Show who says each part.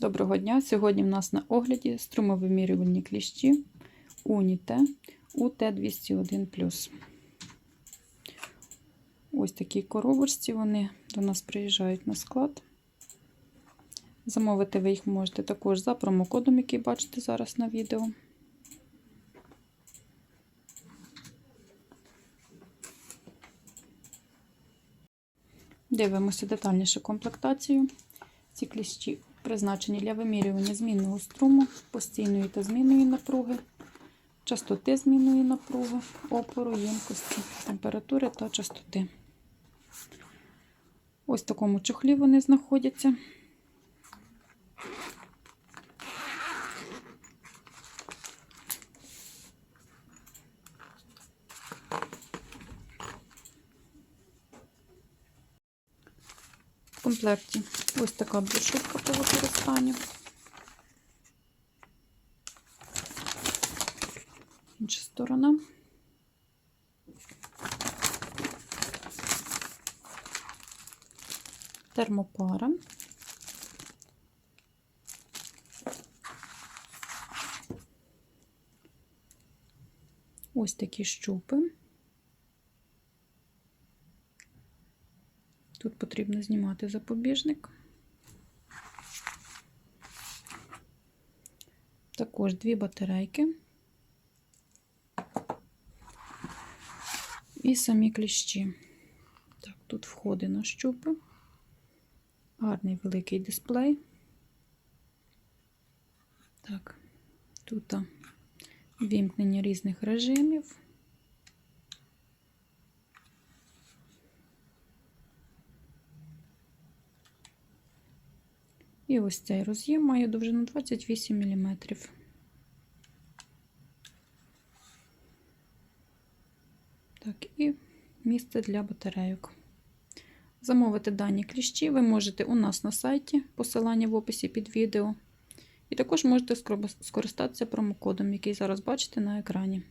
Speaker 1: Доброго дня! Сьогодні в нас на огляді струмовимірювальні кліщі Уніте УТ-201. Ось такі коробочці вони до нас приїжджають на склад. Замовити ви їх можете також за промокодом, який бачите зараз на відео. Дивимося детальніше комплектацію. Ці кліщі призначені для вимірювання змінного струму, постійної та змінної напруги, частоти змінної напруги, опору, ємкості, температури та частоти. Ось в такому чохлі вони знаходяться. Комплекті ось така брошурка по використанню. Інша сторона. Термопара. Ось такі щупи. Тут потрібно знімати запобіжник. Також дві батарейки і самі кліщі. Так, тут входи на щупи, гарний великий дисплей. Так, тут вімкнення різних режимів. І ось цей роз'єм має довжину 28 мм. Так, і місце для батарейок. Замовити дані кліщі ви можете у нас на сайті, посилання в описі під відео. І також можете скористатися промокодом, який зараз бачите на екрані.